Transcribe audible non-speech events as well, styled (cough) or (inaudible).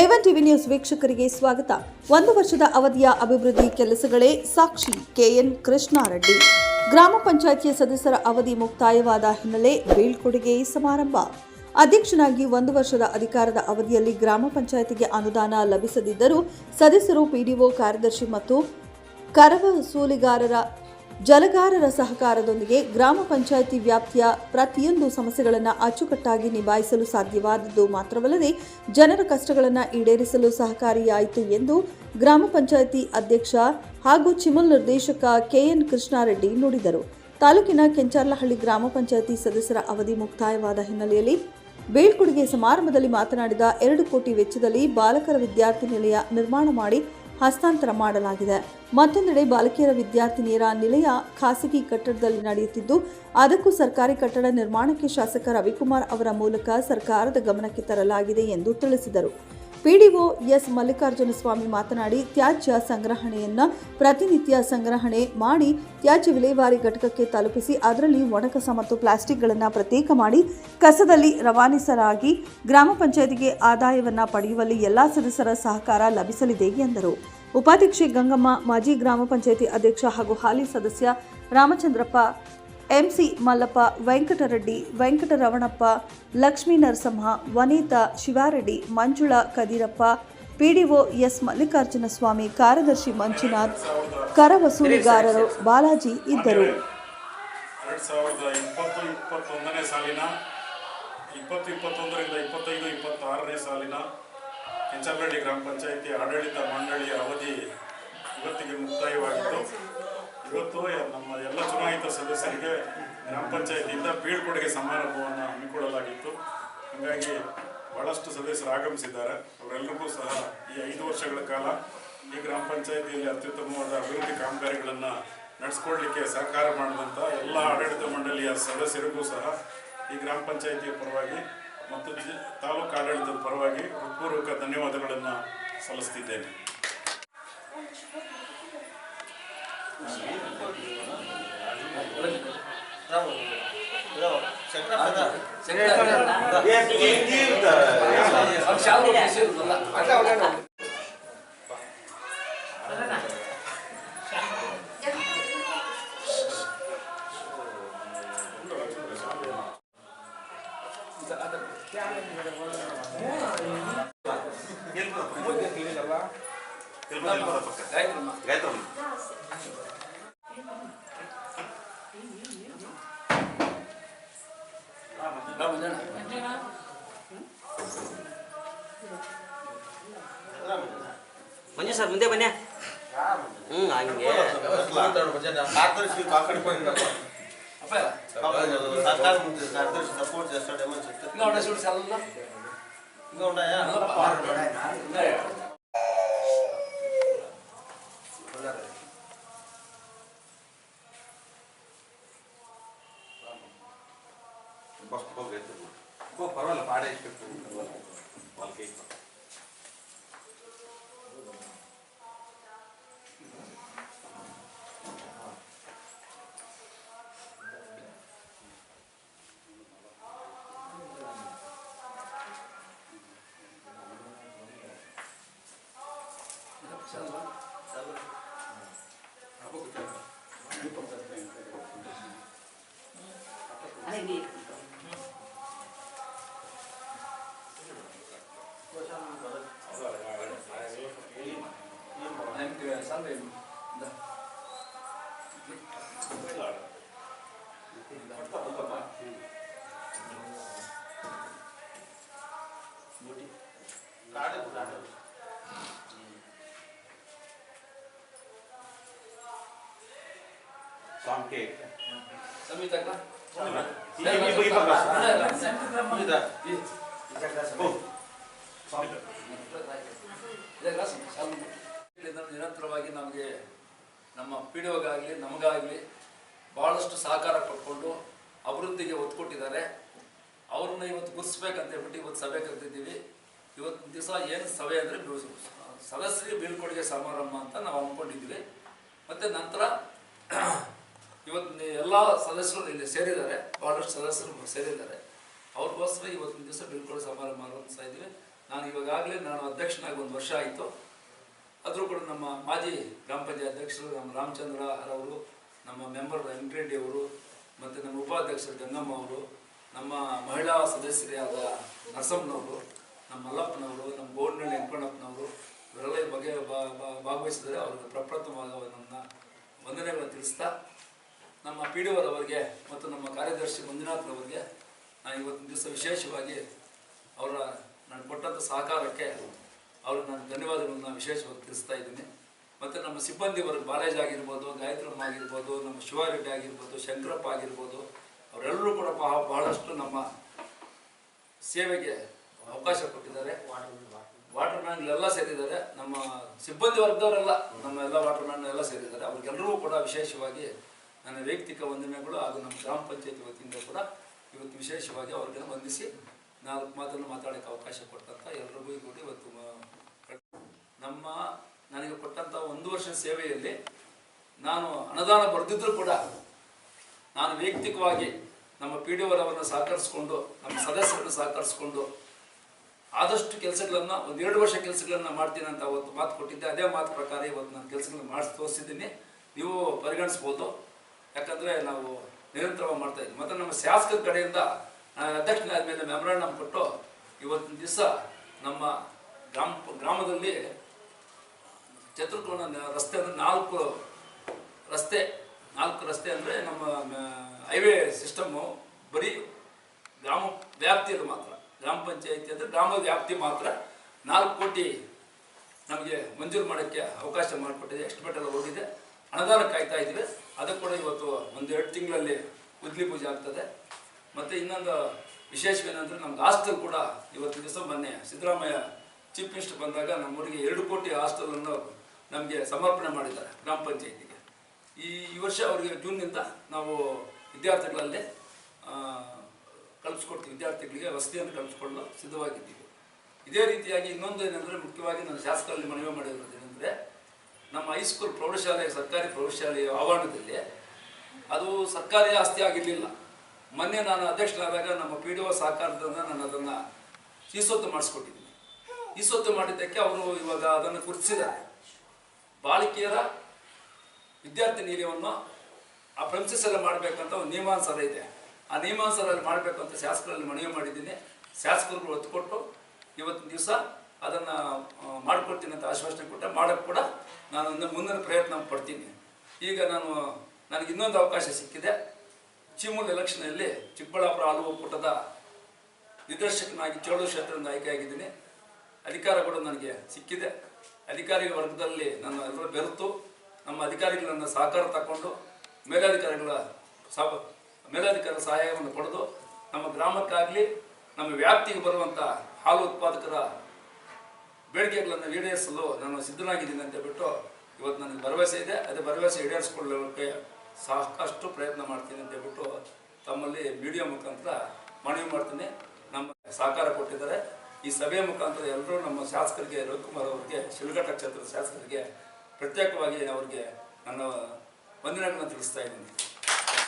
A one TV news ವೀಕ್ಷಕರಿಗೆ ಸ್ವಾಗತ. ಒಂದು ವರ್ಷದ ಅವಧಿಯ ಅಭಿವೃದ್ಧಿ ಕೆಲಸಗಳೇ ಸಾಕ್ಷಿ ಕೆಎನ್ ಕೃಷ್ಣಾರೆಡ್ಡಿ. ಗ್ರಾಮ ಪಂಚಾಯಿತಿಯ ಸದಸ್ಯರ ಅವಧಿ ಮುಕ್ತಾಯವಾದ ಹಿನ್ನೆಲೆ ಬೀಳ್ಕೊಡುಗೆ ಸಮಾರಂಭ. ಅಧ್ಯಕ್ಷನಾಗಿ ಒಂದು ವರ್ಷದ ಅಧಿಕಾರದ ಅವಧಿಯಲ್ಲಿ ಗ್ರಾಮ ಪಂಚಾಯಿತಿಗೆ ಅನುದಾನ ಲಭಿಸದಿದ್ದರೂ ಸದಸ್ಯರು ಪಿಡಿಒ ಕಾರ್ಯದರ್ಶಿ ಮತ್ತು ಕರ ವಸೂಲಿಗಾರರ ಜಲಗಾರರ ಸಹಕಾರದೊಂದಿಗೆ ಗ್ರಾಮ ಪಂಚಾಯಿತಿ ವ್ಯಾಪ್ತಿಯ ಪ್ರತಿಯೊಂದು ಸಮಸ್ಯೆಗಳನ್ನು ಅಚ್ಚುಕಟ್ಟಾಗಿ ನಿಭಾಯಿಸಲು ಸಾಧ್ಯವಾದದ್ದು ಮಾತ್ರವಲ್ಲದೆ ಜನರ ಕಷ್ಟಗಳನ್ನು ಈಡೇರಿಸಲು ಸಹಕಾರಿಯಾಯಿತು ಎಂದು ಗ್ರಾಮ ಪಂಚಾಯಿತಿ ಅಧ್ಯಕ್ಷ ಹಾಗೂ ಚಿಮಲ್ ನಿರ್ದೇಶಕ ಕೆಎನ್ ಕೃಷ್ಣಾರೆಡ್ಡಿ ನುಡಿದರು. ತಾಲೂಕಿನ ಕೆಂಚಾರ್ಲಹಳ್ಳಿ ಗ್ರಾಮ ಪಂಚಾಯಿತಿ ಸದಸ್ಯರ ಅವಧಿ ಮುಕ್ತಾಯವಾದ ಹಿನ್ನೆಲೆಯಲ್ಲಿ ಬೀಳ್ಕೊಡುಗೆ ಸಮಾರಂಭದಲ್ಲಿ ಮಾತನಾಡಿದ ಎರಡು ಕೋಟಿ ವೆಚ್ಚದಲ್ಲಿ ಬಾಲಕರ ವಿದ್ಯಾರ್ಥಿ ನಿಲಯ ನಿರ್ಮಾಣ ಮಾಡಿ ಹಸ್ತಾಂತರ ಮಾಡಲಾಗಿದೆ. ಮತ್ತೊಂದೆಡೆ ಬಾಲಕಿಯರ ವಿದ್ಯಾರ್ಥಿನಿಯರ ನಿಲಯ ಖಾಸಗಿ ಕಟ್ಟಡದಲ್ಲಿ ನಡೆಯುತ್ತಿದ್ದು, ಅದಕ್ಕೂ ಸರ್ಕಾರಿ ಕಟ್ಟಡ ನಿರ್ಮಾಣಕ್ಕೆ ಶಾಸಕ ರವಿಕುಮಾರ್ ಅವರ ಮೂಲಕ ಸರ್ಕಾರದ ಗಮನಕ್ಕೆ ತರಲಾಗಿದೆ ಎಂದು ತಿಳಿಸಿದರು. ಪಿಡಿಒ ಎಸ್ ಮಲ್ಲಿಕಾರ್ಜುನ ಸ್ವಾಮಿ ಮಾತನಾಡಿ ತ್ಯಾಜ್ಯ ಸಂಗ್ರಹಣೆಯನ್ನು ಪ್ರತಿನಿತ್ಯ ಸಂಗ್ರಹಣೆ ಮಾಡಿ ತ್ಯಾಜ್ಯ ವಿಲೇವಾರಿ ಘಟಕಕ್ಕೆ ತಲುಪಿಸಿ ಅದರಲ್ಲಿ ಒಣಕಸ ಮತ್ತು ಪ್ಲಾಸ್ಟಿಕ್ಗಳನ್ನು ಪ್ರತ್ಯೇಕ ಮಾಡಿ ಕಸದಲ್ಲಿ ರವಾನಿಸಲಾಗಿ ಗ್ರಾಮ ಪಂಚಾಯತಿಗೆ ಆದಾಯವನ್ನು ಪಡೆಯುವಲ್ಲಿ ಎಲ್ಲ ಸದಸ್ಯರ ಸಹಕಾರ ಲಭಿಸಲಿದೆ ಎಂದರು. ಉಪಾಧ್ಯಕ್ಷೆ ಗಂಗಮ್ಮ, ಮಾಜಿ ಗ್ರಾಮ ಪಂಚಾಯತಿ ಅಧ್ಯಕ್ಷ ಹಾಗೂ ಹಾಲಿ ಸದಸ್ಯ Ramachandrappa MC Mallappa, Venkatareddy, Venkataravanappa, Lakshmi Narasimha, Vanitha Shivareddy, Manjula Kadirappa, PDO S Mallikarjuna Swamy, ಕಾರ್ಯದರ್ಶಿ ಮಂಜುನಾಥ್ ಕರ ವಸೂಲಿಗಾರರು ಬಾಲಾಜಿ ಇದ್ದರು. ಎರಡು ಸಾವಿರದ ಇಪ್ಪತ್ತು, ಇಪ್ಪತ್ತೊಂದನೇ ಸಾಲಿನ, ಇಪ್ಪತ್ತು, ಇಪ್ಪತ್ತೊಂದರಿಂದ ಇಪ್ಪತ್ತೈದು, ಇಪ್ಪತ್ತಾರನೇ ಸಾಲಿನ ಕೆಂಚಲಹಳ್ಳಿ ಗ್ರಾಮ ಪಂಚಾಯಿತಿ ಆಡಳಿತ ಮಂಡಳಿಯ ಅವಧಿ ಇವತ್ತಿಗೆ ಮುಕ್ತಾಯವಾಗಿದ್ದು ಇವತ್ತು ನಮ್ಮ ಎಲ್ಲ ಚುನಾಯಿತ ಸದಸ್ಯರಿಗೆ ಗ್ರಾಮ ಪಂಚಾಯತಿಯಿಂದ ಬೀಳ್ಕೊಡುಗೆ ಸಮಾರಂಭವನ್ನು ಹಮ್ಮಿಕೊಳ್ಳಲಾಗಿತ್ತು ಹಾಗಾಗಿ ಬಹಳಷ್ಟು ಸದಸ್ಯರು ಆಗಮಿಸಿದ್ದಾರೆ. ಅವರೆಲ್ಲರಿಗೂ ಸಹ ಈ ಐದು ವರ್ಷಗಳ ಕಾಲ ಈ ಗ್ರಾಮ ಪಂಚಾಯತಿಯಲ್ಲಿ ಅತ್ಯುತ್ತಮವಾದ ಅಭಿವೃದ್ಧಿ ಕಾಮಗಾರಿಗಳನ್ನು ನಡೆಸ್ಕೊಡ್ಲಿಕ್ಕೆ ಸಹಕಾರ ಮಾಡಿದಂಥ ಎಲ್ಲ ಆಡಳಿತ ಮಂಡಳಿಯ ಸದಸ್ಯರಿಗೂ ಸಹ ಈ ಗ್ರಾಮ ಪಂಚಾಯಿತಿಯ ಪರವಾಗಿ ಮತ್ತು ತಾಲೂಕು ಆಡಳಿತದ ಪರವಾಗಿ ಹೃತ್ಪೂರ್ವಕ ಧನ್ಯವಾದಗಳನ್ನು ಸಲ್ಲಿಸ್ತಿದ್ದೇನೆ. 嗯好的那我不知道。想看看想看看 ಮಂಜು ಸರ್ ಮುಂದೆ ಬನ್ನಿ. ಹ್ಞೂ ಹಂಗೆ. ಸರ್ಕಾರ எடுத்துக்கலாம் ஓ பரவாயில்ல பாடே வாழ்க்கை. salvemi da ಸಾಂಕೆ ಸಂಹಿತಕ್ಕ ಈ ಭಾಗ ಸಂಹಿತ ಈ ಜಾಗ ಸಂಹಿತ ಸಂಹಿತ ಇದೆಲ್ಲ ಸಂಹಿತ ನಿರಂತರವಾಗಿ ನಮಗೆ ನಮ್ಮ ಪಿ ಡಿ ಒಗಾಗಲಿ ನಮಗಾಗಲಿ ಭಾಳಷ್ಟು ಸಹಕಾರ ಕೊಟ್ಕೊಂಡು ಅಭಿವೃದ್ಧಿಗೆ ಒತ್ತು ಕೊಟ್ಟಿದ್ದಾರೆ ಅವ್ರನ್ನ ಇವತ್ತು ಗುರ್ಸ್ಬೇಕಂತ ಹೇಳ್ಬಿಟ್ಟು ಇವತ್ತು ಸಭೆ ಕರೆದಿದ್ದೀವಿ ಇವತ್ತು ದಿವಸ ಏನು ಸಭೆ ಅಂದರೆ ಸದಸ್ಯರಿಗೆ ಬೀಳ್ಕೊಡುಗೆ ಸಮಾರಂಭ ಅಂತ ನಾವು ಅಂದ್ಕೊಂಡಿದ್ವಿ ಮತ್ತು ನಂತರ (clears throat) ಇವತ್ತು ಎಲ್ಲ ಸದಸ್ಯರು ಇಲ್ಲಿ ಸೇರಿದ್ದಾರೆ ಭಾಳಷ್ಟು ಸದಸ್ಯರು ಸೇರಿದ್ದಾರೆ. ಅವ್ರಿಗೋಸ್ಕರ ಇವತ್ತಿನ ದಿವಸ ಬೀಳ್ಕೊಡುಗೆ ಸಮಾರಂಭ ಅಂತ ಇದ್ದೀವಿ. ನಾನು ಇವಾಗಲೇ ನಾನು ಅಧ್ಯಕ್ಷನಾಗಿ ಒಂದು ವರ್ಷ ಆಯಿತು. ಆದರೂ ಕೂಡ ನಮ್ಮ ಮಾಜಿ ಗ್ರಾಮ ಪಂಚಾಯತ್ ಅಧ್ಯಕ್ಷರು ನಮ್ಮ ರಾಮಚಂದ್ರ ಅವರು ನಮ್ಮ ಮೆಂಬರ್ ವೆಂಕಟರೆಡ್ಡಿ ಅವರು ಮತ್ತು ನಮ್ಮ ಉಪಾಧ್ಯಕ್ಷರು ಗಂಗಮ್ಮ ಅವರು, ನಮ್ಮ ಮಹಿಳಾ ಸದಸ್ಯರಾದ ನರಸಮ್ಮನವರು, ನಮ್ಮ ಮಲ್ಲಪ್ಪನವರು, ನಮ್ಮ ಗೋಡ್ನಳ್ಳಿ ವೆಂಕಣ್ಣಪ್ಪನವರು, ಇವರೆಲ್ಲ ಈ ಬಗ್ಗೆ ಭಾಗವಹಿಸಿದರೆ ಅವ್ರಿಗೆ ಪ್ರಪ್ರಥಮವಾಗಿ ನನ್ನ ತಿಳಿಸ್ತಾ, ನಮ್ಮ ಪಿ ಡಿ ಒರವರಿಗೆ ಮತ್ತು ನಮ್ಮ ಕಾರ್ಯದರ್ಶಿ ಮಂಜುನಾಥ್ರವರಿಗೆ ನಾನು ಇವತ್ತಿನ ದಿವಸ ವಿಶೇಷವಾಗಿ ಅವರ ನಾನು ಕೊಟ್ಟಂಥ ಸಹಕಾರಕ್ಕೆ ಅವ್ರಿಗೆ ನಾನು ಧನ್ಯವಾದಗಳನ್ನ ವಿಶೇಷವಾಗಿ ತಿಳಿಸ್ತಾ ಇದ್ದೀನಿ. ಮತ್ತು ನಮ್ಮ ಸಿಬ್ಬಂದಿ ವರ್ಗ ಬಾಲೇಜ್ ಆಗಿರ್ಬೋದು ಗಾಯತ್ರಮ್ಮ ಆಗಿರ್ಬೋದು, ನಮ್ಮ ಶಿವಾರೆಡ್ಡಿ ಆಗಿರ್ಬೋದು, ಶಂಕರಪ್ಪ ಆಗಿರ್ಬೋದು, ಅವರೆಲ್ಲರೂ ಕೂಡ ಬಹ- ಬಹಳಷ್ಟು ನಮ್ಮ ಸೇವೆಗೆ ಅವಕಾಶ ಕೊಟ್ಟಿದ್ದಾರೆ. ವಾಟರ್ ಮ್ಯಾನ್ಗಳೆಲ್ಲ ಸೇರಿದ್ದಾರೆ. ನಮ್ಮ ಸಿಬ್ಬಂದಿ ವರ್ಗದವರೆಲ್ಲ, ನಮ್ಮ ಎಲ್ಲ ವಾಟರ್ ಎಲ್ಲ ಸೇರಿದ್ದಾರೆ. ಅವ್ರಿಗೆಲ್ಲರಿಗೂ ಕೂಡ ವಿಶೇಷವಾಗಿ ನನ್ನ ವೈಯಕ್ತಿಕ ವಂದನೆಗಳು ಹಾಗೂ ನಮ್ಮ ಗ್ರಾಮ ಪಂಚಾಯತಿ ವತಿಯಿಂದ ಕೂಡ ಇವತ್ತು ವಿಶೇಷವಾಗಿ ಅವ್ರಿಗೆ ವಂದಿಸಿ ನಾಲ್ಕು ಮಾತನ್ನು ಮಾತಾಡೋಕ್ಕೆ ಅವಕಾಶ ಕೊಟ್ಟಂತ ಎಲ್ರಿಗೂ ಕೂಡ ಇವತ್ತು ನಮ್ಮ ನನಗೆ ಕೊಟ್ಟಂಥ ಒಂದು ವರ್ಷ ಸೇವೆಯಲ್ಲಿ ನಾನು ಅನುದಾನ ಬರೆದಿದ್ರು ಕೂಡ ನಾನು ವೈಯಕ್ತಿಕವಾಗಿ ನಮ್ಮ ಪಿ ಡಿ ಅವರನ್ನು ಸಹಕರಿಸಿಕೊಂಡು, ನಮ್ಮ ಸದಸ್ಯರನ್ನು ಸಹಕರಿಸಿಕೊಂಡು ಆದಷ್ಟು ಕೆಲಸಗಳನ್ನು, ಒಂದು ಎರಡು ವರ್ಷ ಕೆಲಸಗಳನ್ನ ಮಾಡ್ತೀನಿ ಅಂತ ಅವತ್ತು ಮಾತು ಕೊಟ್ಟಿದ್ದೆ. ಅದೇ ಮಾತು ಪ್ರಕಾರ ಇವತ್ತು ನಾನು ಕೆಲಸಗಳನ್ನ ಮಾಡಿಸಿ ತೋರಿಸಿದ್ದೀನಿ. ನೀವು ಪರಿಗಣಿಸ್ಬೋದು. ಯಾಕಂದರೆ ನಾವು ನಿರಂತರವಾಗಿ ಮಾಡ್ತಾ ಇದ್ದೀವಿ. ಮತ್ತು ನಮ್ಮ ಶಾಸಕರ ಕಡೆಯಿಂದ ನಾನು ಆದ್ಮೇಲೆ ಮೇಲೆ ಮೆಮೊರಾಂಡಮ್ ಕೊಟ್ಟು ಇವತ್ತಿನ ದಿವಸ ನಮ್ಮ ಗ್ರಾಮ ಗ್ರಾಮದಲ್ಲಿ ಚತುರ್ಕೋಣ ರಸ್ತೆ ಅಂದರೆ ನಾಲ್ಕು ರಸ್ತೆ ನಾಲ್ಕು ರಸ್ತೆ ಅಂದರೆ ನಮ್ಮ ಹೈವೇ ಸಿಸ್ಟಮ್ಮು ಬರೀ ಗ್ರಾಮ ವ್ಯಾಪ್ತಿಯಲ್ಲಿ ಮಾತ್ರ. ಗ್ರಾಮ ಪಂಚಾಯತಿ ಅಂದರೆ ಗ್ರಾಮ ವ್ಯಾಪ್ತಿ ಮಾತ್ರ. ನಾಲ್ಕು ಕೋಟಿ ನಮಗೆ ಮಂಜೂರು ಮಾಡೋಕ್ಕೆ ಅವಕಾಶ ಮಾಡಿಕೊಟ್ಟಿದೆ. ಎಷ್ಟು ಎಲ್ಲ ಹೋಗಿದೆ? ಅನುದಾನ ಕಾಯ್ತಾ ಇದ್ದೀವಿ. ಅದು ಕೂಡ ಇವತ್ತು ಒಂದೆರಡು ತಿಂಗಳಲ್ಲಿ ಉದ್ಲಿ ಪೂಜೆ ಆಗ್ತದೆ. ಮತ್ತು ಇನ್ನೊಂದು ವಿಶೇಷವೇನೆಂದರೆ ನಮ್ಮ ಹಾಸ್ಟೆಲ್ ಕೂಡ ಇವತ್ತು ದಿವಸ ಮೊನ್ನೆ ಸಿದ್ದರಾಮಯ್ಯ ಚೀಫ್ ಮಿನಿಸ್ಟರ್ ಬಂದಾಗ ನಮ್ಮೂರಿಗೆ ಎರಡು ಕೋಟಿ ಹಾಸ್ಟೆಲನ್ನು ನಮಗೆ ಸಮರ್ಪಣೆ ಮಾಡಿದ್ದಾರೆ ಗ್ರಾಮ ಪಂಚಾಯತಿಗೆ. ಈ ವರ್ಷ ಅವರಿಗೆ ಜೂನ್ನಿಂದ ನಾವು ವಿದ್ಯಾರ್ಥಿಗಳಲ್ಲಿ ಕಲಿಸ್ಕೊಡ್ತೀವಿ ವಿದ್ಯಾರ್ಥಿಗಳಿಗೆ ವಸತಿಯನ್ನು ಕಲ್ಪಿಸ್ಕೊಳ್ಳಲು ಸಿದ್ಧವಾಗಿದ್ದೀವಿ. ಇದೇ ರೀತಿಯಾಗಿ ಇನ್ನೊಂದು ಏನಂದರೆ ಮುಖ್ಯವಾಗಿ ನಾನು ಶಾಸಕರಲ್ಲಿ ಮನವಿ ಮಾಡಿರೋದು ಏನಂದರೆ, ನಮ್ಮ ಹೈಸ್ಕೂಲ್ ಪ್ರೌಢಶಾಲೆ ಸರ್ಕಾರಿ ಪ್ರೌಢಶಾಲೆಯ ಆವರಣದಲ್ಲಿ ಅದು ಸರ್ಕಾರಿ ಆಸ್ತಿ ಆಗಿರಲಿಲ್ಲ. ಮೊನ್ನೆ ನಾನು ಅಧ್ಯಕ್ಷರಾದಾಗ ನಮ್ಮ ಪಿ ಡಿ ಒ ಸಹಕಾರದಿಂದ ನಾನು ಅದನ್ನು ಈಸೊತ್ತು ಮಾಡಿಸ್ಕೊಟ್ಟಿದ್ದೀನಿ. ಈಸೊತ್ತು ಮಾಡಿದ್ದಕ್ಕೆ ಅವರು ಇವಾಗ ಅದನ್ನು ಗುರುತಿಸಿದ್ದಾರೆ. ಬಾಳಿಕೆಯರ ವಿದ್ಯಾರ್ಥಿ ನಿಲಯವನ್ನು ಆ ಪ್ರೆಮಿಸಸ್ ಎಲ್ಲ ಮಾಡಬೇಕಂತ ಒಂದು ನಿಯಮಾನುಸಾರ ಇದೆ. ಆ ನಿಯಮಾನುಸಾರಲ್ಲಿ ಮಾಡಬೇಕು ಅಂತ ಶಾಸಕರಲ್ಲಿ ಮನವಿ ಮಾಡಿದ್ದೀನಿ. ಶಾಸಕರುಗಳು ಒತ್ತು ಕೊಟ್ಟು ಇವತ್ತಿನ ದಿವಸ ಅದನ್ನು ಮಾಡಿಕೊಡ್ತೀನಿ ಅಂತ ಆಶ್ವಾಸನೆ ಕೊಟ್ಟೆ ಮಾಡೋಕ್ಕೆ ಕೂಡ ನಾನು ಮುಂದಿನ ಪ್ರಯತ್ನ ಪಡ್ತೀನಿ. ಈಗ ನಾನು, ನನಗೆ ಇನ್ನೊಂದು ಅವಕಾಶ ಸಿಕ್ಕಿದೆ. ಚಿಮೂಲ್ ಎಲೆಕ್ಷನಲ್ಲಿ ಚಿಕ್ಕಬಳ್ಳಾಪುರ ಹಾಲು ಪುಟದ ನಿರ್ದೇಶಕನಾಗಿ ಚೋಳು ಕ್ಷೇತ್ರದಿಂದ ಆಯ್ಕೆಯಾಗಿದ್ದೀನಿ ಅಧಿಕಾರ ಕೂಡ ನನಗೆ ಸಿಕ್ಕಿದೆ. ಅಧಿಕಾರಿ ವರ್ಗದಲ್ಲಿ ನನ್ನ ಎಲ್ಲರೂ ಬೆರೆತು ನಮ್ಮ ಅಧಿಕಾರಿಗಳನ್ನ ಸಹಕಾರ ತಗೊಂಡು ಮೇಲಾಧಿಕಾರಿಗಳ ಸಹ ಮೇಲಾಧಿಕಾರಿಗಳ ಸಹಾಯವನ್ನು ಪಡೆದು ನಮ್ಮ ಗ್ರಾಮಕ್ಕಾಗಲಿ ನಮ್ಮ ವ್ಯಾಪ್ತಿಗೆ ಬರುವಂಥ ಹಾಲು ಉತ್ಪಾದಕರ ಬೇಡಿಕೆಗಳನ್ನು ಈಡೇರಿಸಲು ನಾನು ಸಿದ್ಧನಾಗಿದ್ದೀನಿ ಅಂತ ಬಿಟ್ಟು ಇವತ್ತು ನನಗೆ ಭರವಸೆ ಇದೆ. ಅದೇ ಭರವಸೆ ಈಡೇರಿಸ್ಕೊಳ್ಳೋಕ್ಕೆ ಸಾಕಷ್ಟು ಪ್ರಯತ್ನ ಮಾಡ್ತೀನಿ ಅಂತ ಹೇಳ್ಬಿಟ್ಟು ತಮ್ಮಲ್ಲಿ ಮೀಡಿಯಾ ಮುಖಾಂತರ ಮನವಿ ಮಾಡ್ತೀನಿ. ನಮ್ಮ ಸಹಕಾರ ಕೊಟ್ಟಿದ್ದಾರೆ. ಈ ಸಭೆಯ ಮುಖಾಂತರ ಎಲ್ಲರೂ ನಮ್ಮ ಶಾಸಕರಿಗೆ, ರವಿಕುಮಾರ್ ಅವರಿಗೆ ಶಿಲ್ಘಟ್ಟ ಕ್ಷೇತ್ರದ ಶಾಸಕರಿಗೆ ಪ್ರತ್ಯೇಕವಾಗಿ ಅವರಿಗೆ ನನ್ನ ವಂದನೆಗಳನ್ನು ತಿಳಿಸ್ತಾ ಇದ್ದೀನಿ.